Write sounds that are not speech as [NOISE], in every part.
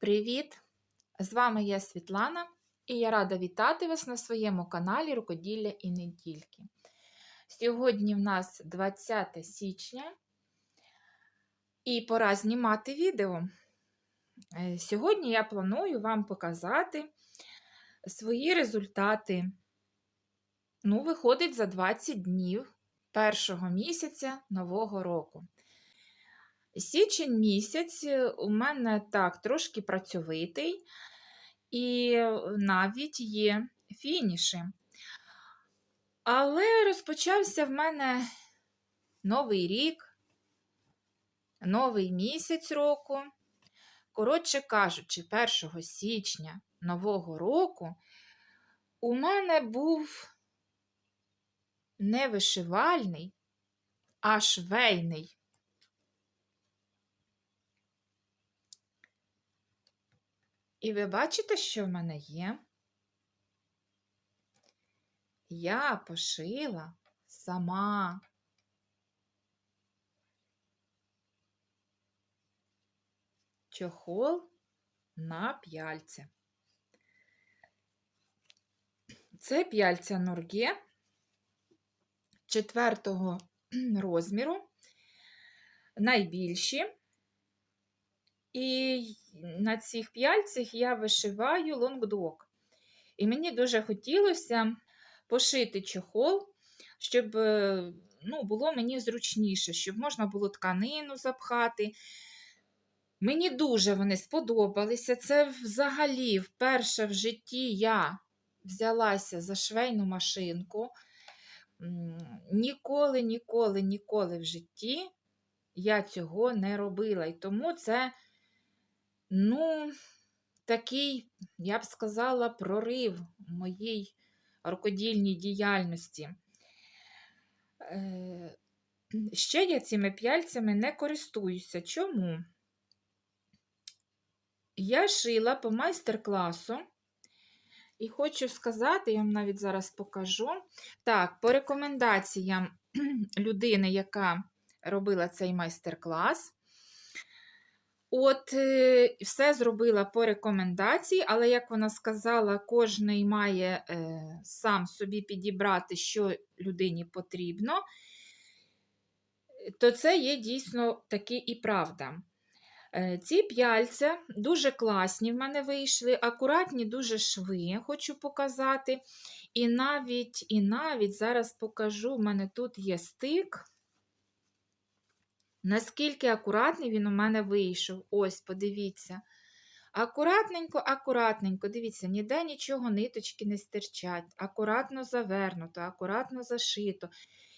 Привіт! З вами я Світлана, і я рада вітати вас на своєму каналі Рукоділля і не тільки. Сьогодні в нас 20 січня і пора знімати відео. Е, Сьогодні я планую вам показати свої результати. Ну, виходить за 20 днів першого місяця нового року. Січень місяць е, у мене так трошки працьовитий, і навіть є фініші. Але розпочався в мене новий рік, новий місяць року. Коротше кажучи, 1 січня нового року у мене був не вишивальний, а швейний. І ви бачите, що в мене є? Я пошила сама. Чохол на п'яльці. Це п'яльця Нурге четвертого [CLEARS THROAT] розміру, найбільші. І на цих п'яльцях я вишиваю лонгдок. І мені дуже хотілося пошити чохол, щоб е, ну, було мені зручніше, щоб можна було тканину запхати. Мені дуже вони сподобалися. Це взагалі вперше в житті я взялася за швейну машинку. Ніколи, ніколи, ніколи в житті я цього не робила. І тому це. Ну, такий, я б сказала, прорив моїй рукодільній діяльності. Е, Ще я цими п'яльцями не користуюся. Чому? Я шила по майстер-класу, і хочу сказати, я вам навіть зараз покажу. Так, по рекомендаціям [CLEARS THROAT] людини, яка робила цей майстер-клас. От, е, все зробила по рекомендації, але, як вона сказала, кожен має е, сам собі підібрати, що людині потрібно, то це є дійсно таки і правда. Е, ці п'яльця дуже класні в мене вийшли, акуратні дуже шви, хочу показати. І навіть, і навіть зараз покажу, в мене тут є стик. Наскільки акуратний він у мене вийшов. Ось, подивіться. Акуратненько, акуратненько, дивіться, ніде нічого ниточки не стирчать. Акуратно завернуто, акуратно зашито.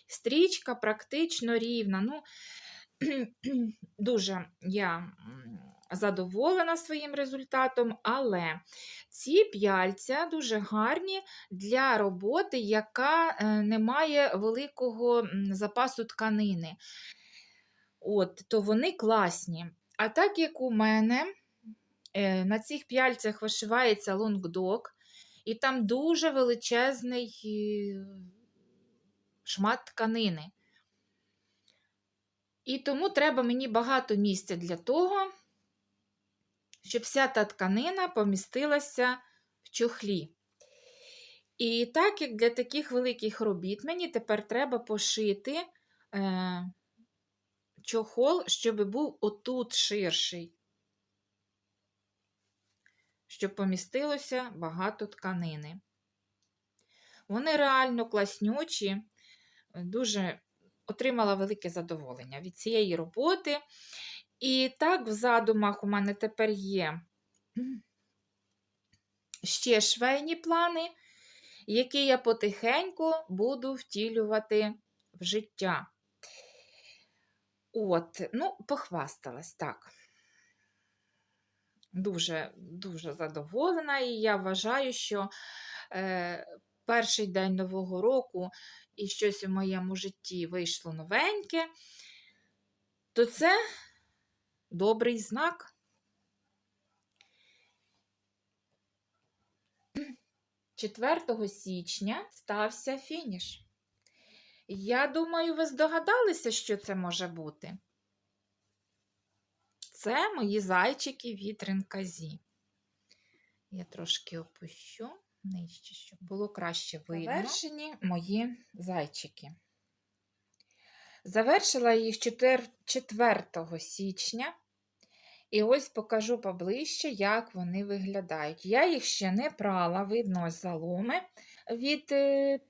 Стрічка практично рівна. Ну, [CLEARS THROAT] Дуже я задоволена своїм результатом, але ці п'яльця дуже гарні для роботи, яка е, не має великого запасу тканини от, то вони класні. А так як у мене е, на цих п'яльцях вишивається лонгдок, і там дуже величезний е, шмат тканини. І тому треба мені багато місця для того, щоб вся та тканина помістилася в чохлі. І так як для таких великих робіт мені тепер треба пошити е, чохол, щоб був отут ширший, щоб помістилося багато тканини. Вони реально класнючі, дуже отримала велике задоволення від цієї роботи. І так, в задумах у мене тепер є ще швейні плани, які я потихеньку буду втілювати в життя. От, ну, похвасталась так. Дуже дуже задоволена, і я вважаю, що е, перший день Нового року і щось у моєму житті вийшло новеньке, то це добрий знак. 4 січня стався фініш. Я думаю, ви здогадалися, що це може бути. це мої зайчики від ринказі. Я трошки опущу нижче, щоб було краще видно. Завершені мої зайчики. Завершила їх 4, 4 січня. І ось покажу поближче, як вони виглядають. Я їх ще не прала, видно ось заломи від е,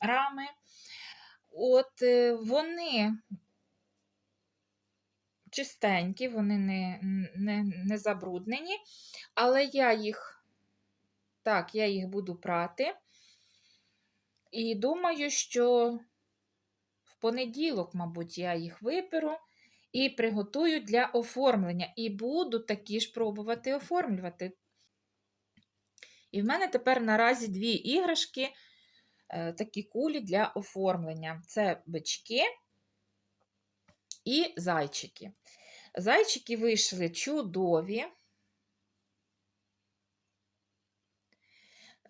рами. От е, вони чистенькі, вони не, не, не забруднені, але я їх, так, я їх буду прати. І думаю, що в понеділок, мабуть, я їх виперу і приготую для оформлення. І буду такі ж пробувати оформлювати. І в мене тепер наразі дві іграшки, такі кулі для оформлення. Це бички і зайчики. Зайчики вийшли чудові.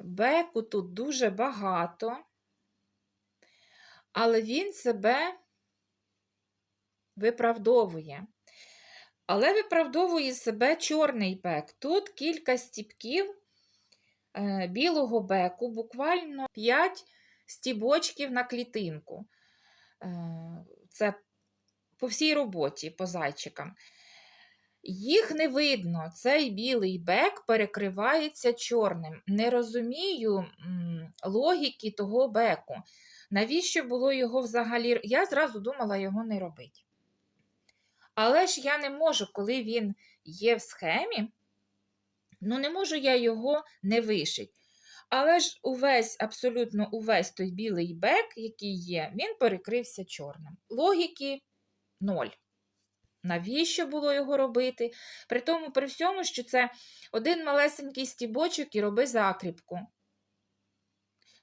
Беку тут дуже багато, але він себе виправдовує. Але виправдовує себе чорний бек. Тут кілька стіпків е, білого беку, буквально 5 стібочків на клітинку. Е, це по всій роботі, по зайчикам. Їх не видно, цей білий бек перекривається чорним. Не розумію логіки того беку. Навіщо було його взагалі? Я зразу думала його не робити. Але ж я не можу, коли він є в схемі, ну не можу я його не вишити. Але ж увесь, абсолютно увесь той білий бек, який є, він перекрився чорним. Логіки ноль. Навіщо було його робити? При тому, при всьому, що це один малесенький стібочок і роби закріпку.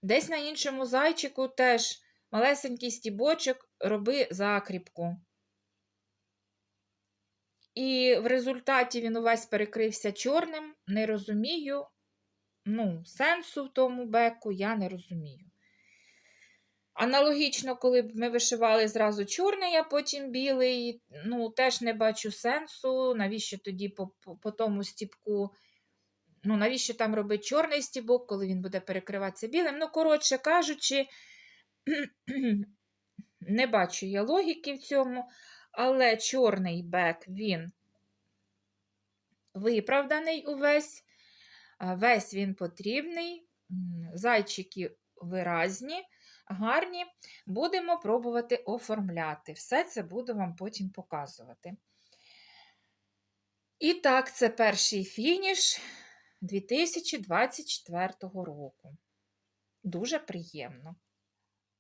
Десь на іншому зайчику теж малесенький стібочок роби закріпку. І в результаті він увесь перекрився чорним. Не розумію. Ну, сенсу в тому беку я не розумію. Аналогічно, коли б ми вишивали зразу чорний, а потім білий, ну, теж не бачу сенсу, навіщо тоді по, по, по тому стіпку, ну, навіщо там робити чорний стібок, коли він буде перекриватися білим. Ну, коротше кажучи, [CLEARS THROAT] не бачу я логіки в цьому, але чорний бек, він виправданий увесь, весь він потрібний, зайчики виразні гарні, будемо пробувати оформляти. Все це буду вам потім показувати. І так, це перший фініш 2024 року. Дуже приємно.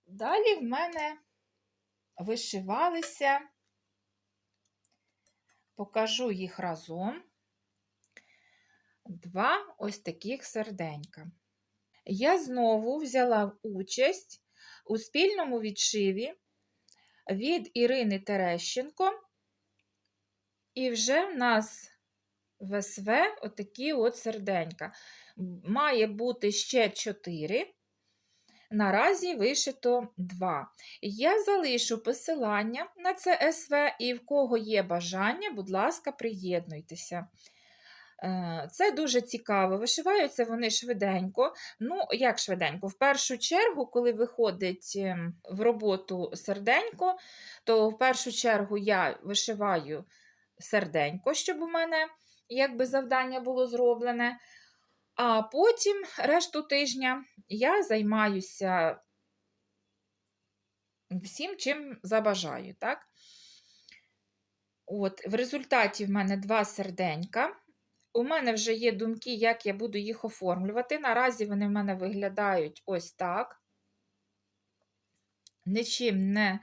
Далі в мене вишивалися, покажу їх разом. Два ось таких серденька. Я знову взяла участь у спільному відшиві від Ірини Терещенко. І вже в нас в СВ отакі от серденька. Має бути ще 4. Наразі вишито 2. Я залишу посилання на це СВ, і в кого є бажання, будь ласка, приєднуйтеся. Е, це дуже цікаво. Вишиваються вони швиденько. Ну, як швиденько? В першу чергу, коли виходить ем, в роботу серденько, то в першу чергу я вишиваю серденько, щоб у мене якби завдання було зроблене. А потім решту тижня я займаюся всім, чим забажаю. так? От, В результаті в мене два серденька. У мене вже є думки, як я буду їх оформлювати. Наразі вони в мене виглядають ось так. Нічим не,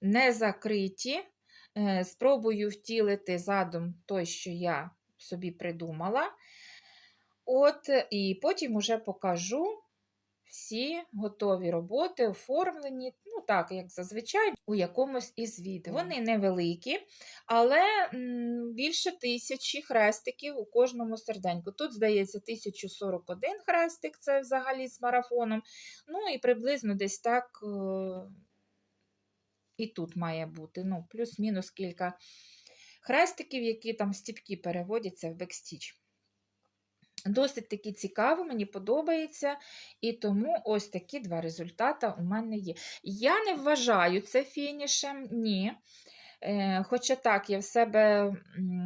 не закриті. Е, спробую втілити задум той, що я собі придумала. От, І потім уже покажу, всі готові роботи, оформлені, ну так, як зазвичай, у якомусь із відео. Вони невеликі, але більше тисячі хрестиків у кожному серденьку. Тут, здається, 1041 хрестик це взагалі з марафоном. Ну і приблизно десь так е і тут має бути. ну, Плюс-мінус кілька хрестиків, які там стіпки переводяться в бекстіч. Досить таки цікаво, мені подобається. І тому ось такі два результати у мене є. Я не вважаю це фінішем, ні. Е, Хоча так, я в себе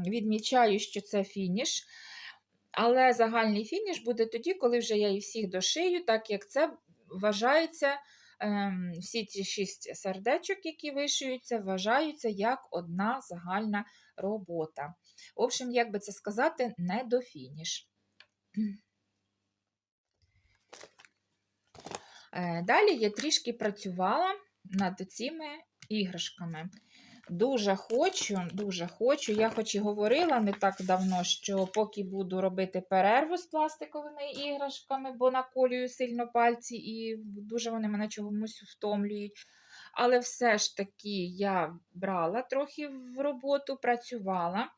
відмічаю, що це фініш. Але загальний фініш буде тоді, коли вже я їх всіх дошию, так як це вважається, ем, всі ці шість сердечок, які вишиються, вважаються як одна загальна робота. В общем, як би це сказати, не до фініш. Е, Далі я трішки працювала над цими іграшками. Дуже хочу, дуже хочу. Я хоч і говорила не так давно, що поки буду робити перерву з пластиковими іграшками, бо наколюю сильно пальці і дуже вони мене чомусь втомлюють. Але все ж таки я брала трохи в роботу, працювала.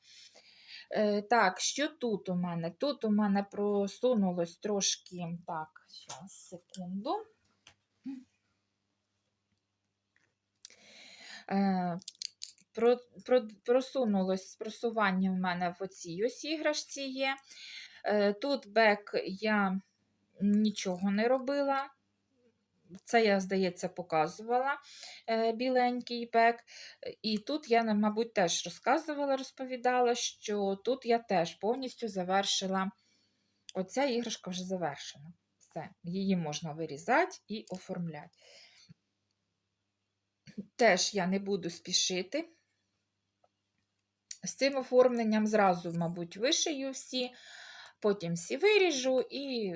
Е, Так, що тут у мене? Тут у мене просунулось трошки. Так, зараз, секунду. Е, про, про, просунулось просування в мене в оцій ось іграшці є. Е, Тут бек я нічого не робила. Це я, здається, показувала е, біленький бек. І тут я, мабуть, теж розказувала, розповідала, що тут я теж повністю завершила. Оця іграшка вже завершена. Все, її можна вирізати і оформляти. Теж я не буду спішити. З цим оформленням зразу, мабуть, вишию всі, потім всі виріжу і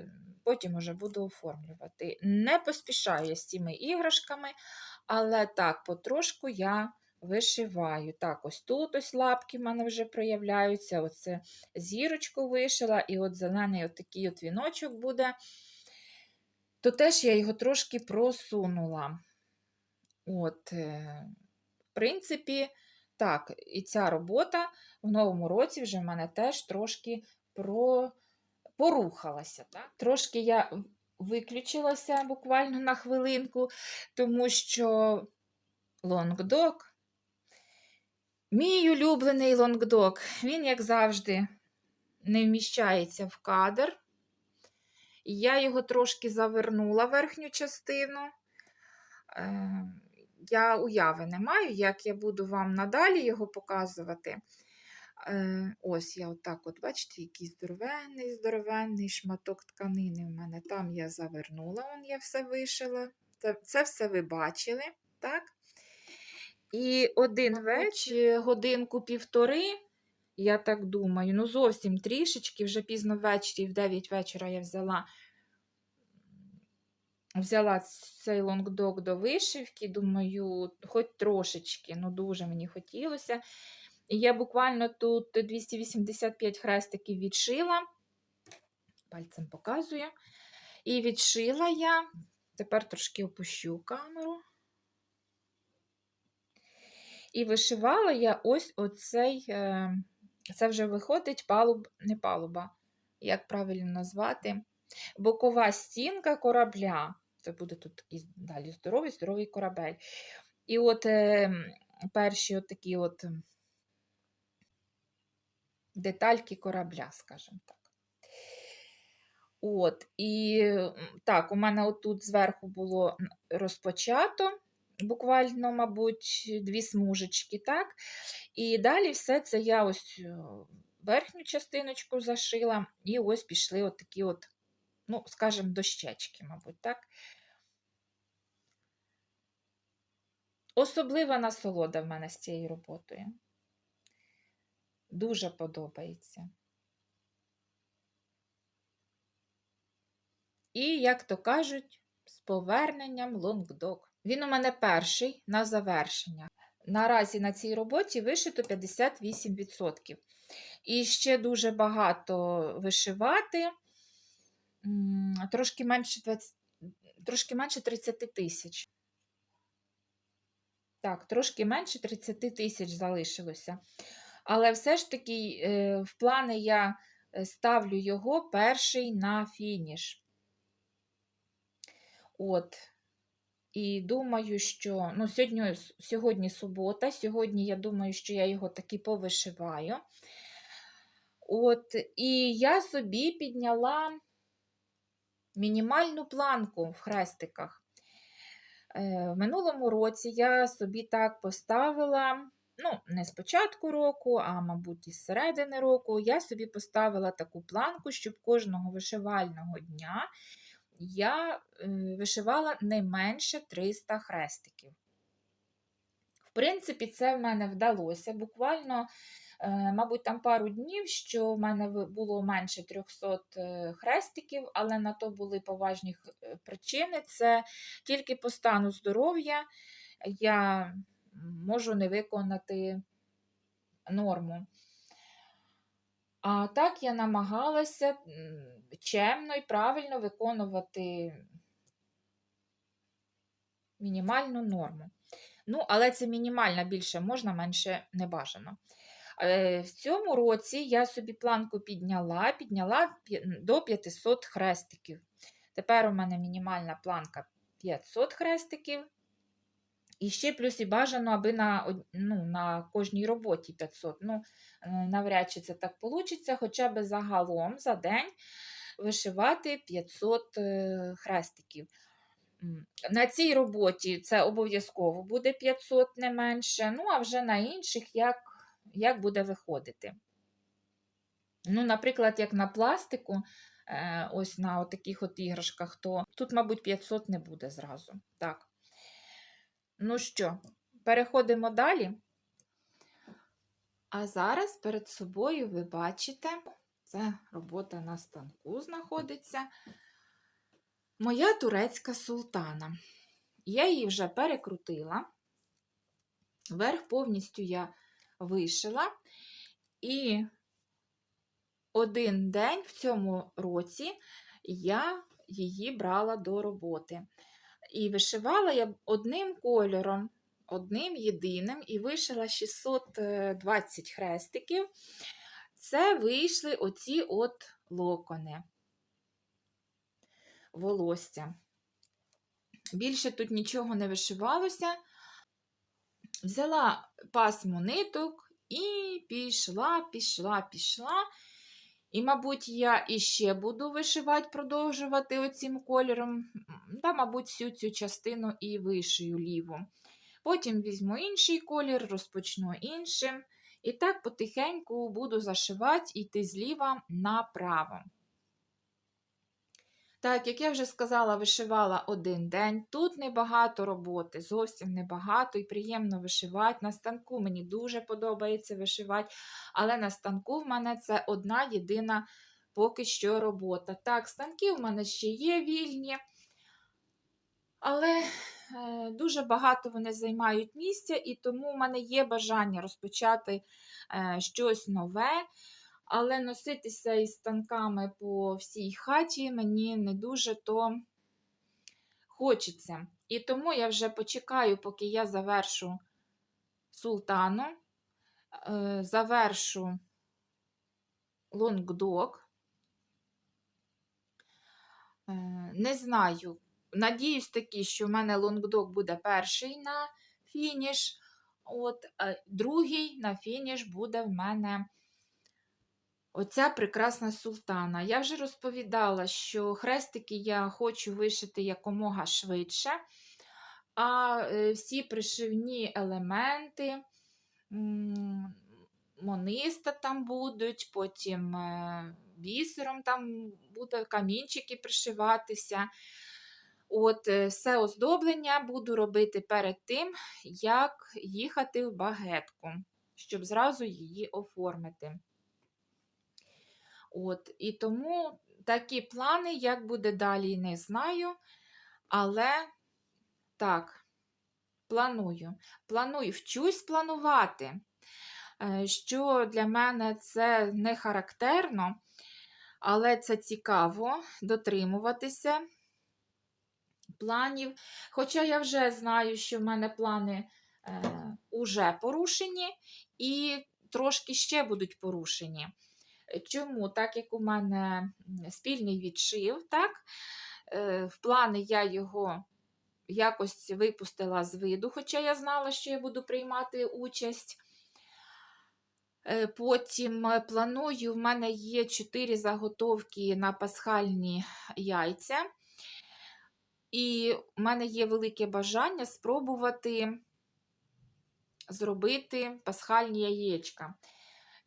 потім уже буду оформлювати. Не поспішаю з цими іграшками, але так, потрошку я вишиваю. Так, ось тут ось лапки в мене вже проявляються. Оце зірочку вишила, і от зелений от такий от віночок буде. То теж я його трошки просунула. От, е, в принципі, так, і ця робота в новому році вже в мене теж трошки про... порухалася. Так? Трошки я виключилася буквально на хвилинку, тому що лонгдог, мій улюблений лонгдог, він, як завжди, не вміщається в кадр. Я його трошки завернула верхню частину. Е, Я уяви не маю, як я буду вам надалі його показувати. Е, Ось я отак, от, бачите, який здоровенний, здоровенний шматок тканини в мене. Там я завернула, он я все вишила. Це, це все ви бачили, так? І один вечір, годинку-півтори, я так думаю, ну зовсім трішечки, вже пізно ввечері, в 9 вечора я взяла взяла цей лонгдог до вишивки, думаю, хоч трошечки, ну дуже мені хотілося. Я буквально тут 285 хрестиків відшила, пальцем показую. І відшила я, тепер трошки опущу камеру. І вишивала я ось оцей, е, це вже виходить палуб, не палуба, як правильно назвати, бокова стінка корабля. Це буде тут такий далі здоровий, здоровий корабель. І от е, перші от такі от детальки корабля, скажімо так. От, і так, у мене отут зверху було розпочато, буквально, мабуть, дві смужечки, так? І далі все це я ось верхню частиночку зашила, і ось пішли от такі от, ну, скажімо, дощечки, мабуть, так? Особлива насолода в мене з цією роботою. Дуже подобається. І, як то кажуть, з поверненням лонгдог. Він у мене перший на завершення. Наразі на цій роботі вишито 58%. І ще дуже багато вишивати, трошки менше 20, трошки менше 30 тисяч. Так, трошки менше 30 тисяч залишилося. Але все ж таки, е, в плани я е, ставлю його перший на фініш. От. І думаю, що ну, сьогодні, сьогодні субота, сьогодні я думаю, що я його таки повишиваю. От, І я собі підняла мінімальну планку в хрестиках. Е, В минулому році я собі так поставила, ну, не з початку року, а, мабуть, із середини року, я собі поставила таку планку, щоб кожного вишивального дня я е, вишивала не менше 300 хрестиків. В принципі, це в мене вдалося. Буквально, е, мабуть, там пару днів, що в мене було менше 300 е, хрестиків, але на то були поважні причини. Це тільки по стану здоров'я я можу не виконати норму. А так я намагалася чемно і правильно виконувати мінімальну норму. Ну, але це мінімальна більше можна, менше не бажано. Е, В цьому році я собі планку підняла, підняла до 500 хрестиків. Тепер у мене мінімальна планка 500 хрестиків. І ще плюс і бажано, аби на, ну, на кожній роботі 500. Ну, е, навряд чи це так вийде, хоча б загалом за день вишивати 500 е, хрестиків. На цій роботі це обов'язково буде 500 не менше, ну а вже на інших як, як буде виходити. Ну, наприклад, як на пластику, е, ось на таких от іграшках, то тут, мабуть, 500 не буде зразу. Так. Ну що, переходимо далі. А зараз перед собою ви бачите, це робота на станку знаходиться. Моя турецька султана. Я її вже перекрутила. Верх повністю я вишила. І один день в цьому році я її брала до роботи. І вишивала я одним кольором, одним єдиним, і вишила 620 хрестиків. Це вийшли оці от локони волосся. Більше тут нічого не вишивалося. Взяла пасму ниток і пішла, пішла, пішла. І, мабуть, я іще буду вишивати, продовжувати оцим кольором. Та, мабуть, всю цю частину і вишию ліву. Потім візьму інший колір, розпочну іншим. І так потихеньку буду зашивати йти зліва направо. Так, як я вже сказала, вишивала один день. Тут небагато роботи, зовсім небагато і приємно вишивати. На станку мені дуже подобається вишивати, але на станку в мене це одна єдина поки що робота. Так, станки в мене ще є вільні, але е, дуже багато вони займають місця, і тому в мене є бажання розпочати е, щось нове. Але носитися із станками по всій хаті мені не дуже то хочеться. І тому я вже почекаю, поки я завершу султану, е, завершу лонгдог. Е, Не знаю. Надіюсь таки, що в мене лонгдог буде перший на фініш, от, другий на фініш буде в мене. Оця прекрасна султана. Я вже розповідала, що хрестики я хочу вишити якомога швидше, а е, всі пришивні елементи, мониста там будуть, потім е, бісером там будуть камінчики пришиватися. От, е, все оздоблення буду робити перед тим, як їхати в багетку, щоб зразу її оформити. От, І тому такі плани, як буде далі, не знаю. Але так, планую. Планую, вчусь планувати, Е, що для мене це не характерно, але це цікаво дотримуватися планів. Хоча я вже знаю, що в мене плани е, уже порушені, і трошки ще будуть порушені. Чому? Так як у мене спільний відшив, так? Е, в плани я його якось випустила з виду, хоча я знала, що я буду приймати участь. Е, Потім е, планую, в мене є 4 заготовки на пасхальні яйця. І в мене є велике бажання спробувати зробити пасхальні яєчка.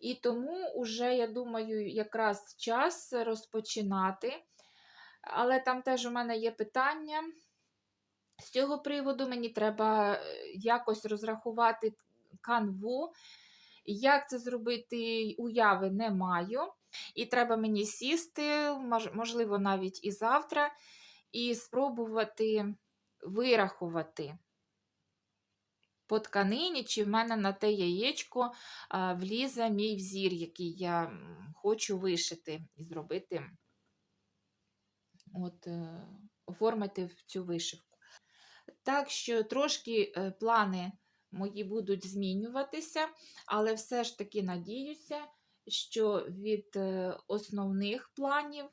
І тому вже, я думаю, якраз час розпочинати. Але там теж у мене є питання. З цього приводу мені треба е, якось розрахувати канву. Як це зробити, уяви не маю. І треба мені сісти, можливо, навіть і завтра, і спробувати вирахувати по тканині, чи в мене на те яєчко влізе мій взір, який я хочу вишити і зробити, от, е, оформити цю вишивку. Так що трошки е, плани мої будуть змінюватися, але все ж таки надіюся, що від е, основних планів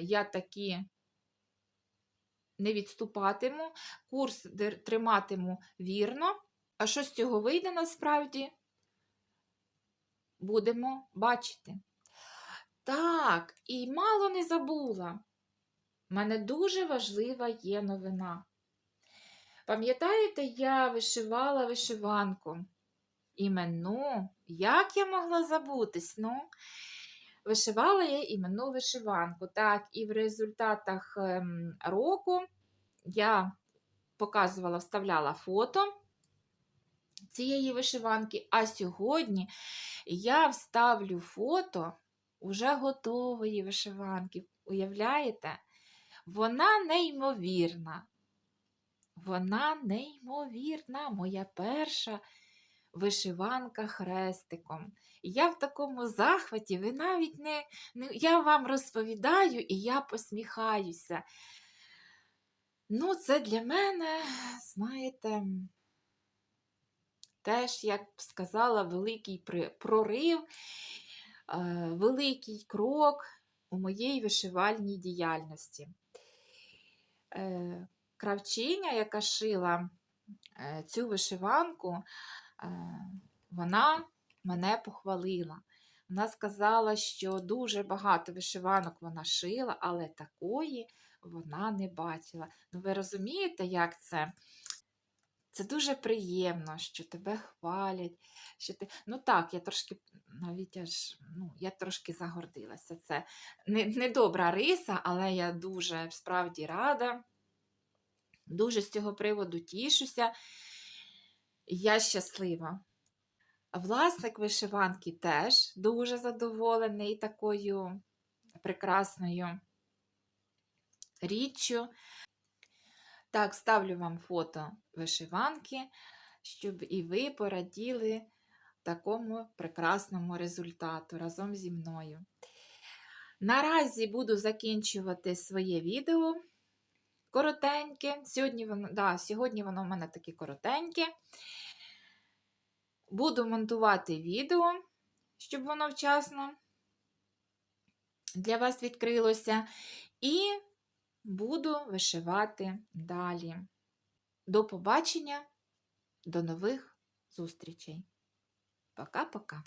я таки не відступатиму, курс триматиму вірно. А що з цього вийде насправді? Будемо бачити. Так, і мало не забула. У мене дуже важлива є новина. Пам'ятаєте, я вишивала вишиванку. Іменну, як я могла забутись? Ну, вишивала я іменну вишиванку. Так, і в результатах ем, року я показувала, вставляла фото цієї вишиванки, а сьогодні я вставлю фото уже готової вишиванки. Уявляєте? Вона неймовірна. Вона неймовірна, моя перша вишиванка хрестиком. Я в такому захваті, ви навіть не, не. Я вам розповідаю і я посміхаюся. Ну, це для мене, знаєте, теж, як сказала, великий прорив, е, великий крок у моїй вишивальній діяльності. Е, Кравчиня, яка шила е, цю вишиванку, вона мене похвалила. Вона сказала, що дуже багато вишиванок вона шила, але такої вона не бачила. Ну, ви розумієте, як це? Це дуже приємно, що тебе хвалять. Що ти... Ну так, я трошки навіть аж ну, я трошки загордилася. Це не, не добра риса, але я дуже справді рада. Дуже з цього приводу тішуся. Я щаслива. Власник вишиванки теж дуже задоволений такою прекрасною річчю. Так, ставлю вам фото вишиванки, щоб і ви пораділи такому прекрасному результату разом зі мною. Наразі буду закінчувати своє відео коротеньке. Сьогодні воно, да, сьогодні воно в мене таке коротеньке. Буду монтувати відео, щоб воно вчасно для вас відкрилося. І буду вишивати далі. До побачення, до нових зустрічей. Пока-пока.